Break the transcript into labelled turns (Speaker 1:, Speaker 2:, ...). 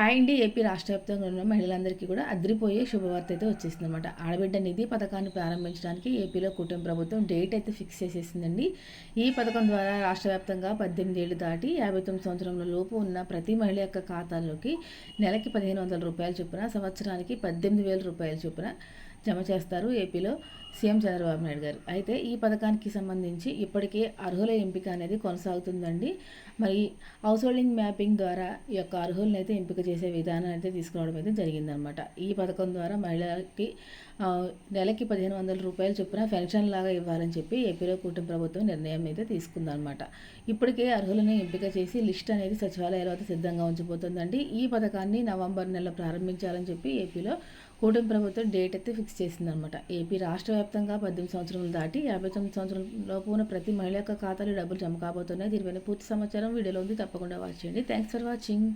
Speaker 1: Hi అండి AP రాష్ట్ర వ్యాప్తంగా ఉన్న మహిళలందరికీ కూడా అద్రిపోయే శుభవార్త అయితే వచ్చేసింది అనమాట ఆడబిడ్డ నిధి పథకాన్ని ప్రారంభించడానికి ఏపీలో కుటుంబ ప్రభుత్వం డేట్ అయితే ఫిక్స్ చేసేసిందండి. ఈ పథకం ద్వారా రాష్ట్ర వ్యాప్తంగా పద్దెనిమిది ఏళ్ళు దాటి యాభై తొమ్మిది సంవత్సరంలో లోపు ఉన్న ప్రతి మహిళ యొక్క ఖాతాలోకి నెలకి పదిహేను వందల రూపాయలు చొప్పున సంవత్సరానికి పద్దెనిమిది వేల రూపాయలు చొప్పున జమ చేస్తారు ఏపీలో సీఎం చంద్రబాబు నాయుడు గారు. అయితే ఈ పథకానికి సంబంధించి ఇప్పటికే అర్హుల ఎంపిక అనేది కొనసాగుతుందండి. మరి హౌస్ హోల్డింగ్ మ్యాపింగ్ ద్వారా ఈ యొక్క అర్హులను అయితే ఎంపిక చేసే విధానం అయితే తీసుకురావడం అయితే జరిగిందనమాట. ఈ పథకం ద్వారా మహిళలకి నెలకి పదిహేను వందల రూపాయలు చొప్పున పెన్షన్ లాగా ఇవ్వాలని చెప్పి ఏపీలో కుటుంబ ప్రభుత్వం నిర్ణయం అయితే తీసుకుందనమాట. ఇప్పటికే అర్హులను ఎంపిక చేసి లిస్ట్ అనేది సచివాలయాల వద్ద సిద్ధంగా ఉంచబోతుందండి ఈ పథకాన్ని నవంబర్ నెలలో ప్రారంభించాలని చెప్పి ఏపీలో కూటమి ప్రభుత్వం డేట్ అయితే ఫిక్స్ చేసిందనమాట ఏపీ రాష్ట్ర వ్యాప్తంగా పద్దెనిమిది సంవత్సరాలు దాటి యాభై తొమ్మిది సంవత్సరం లోపు ఉన్న ప్రతి మహిళ యొక్క ఖాతాలో డబ్బులు జమ కాబోతున్నాయి. దీనిపైన పూర్తి సమాచారం వీడియోలో ఉంది. తప్పకుండా వాచ్ చేయండి. Thanks for watching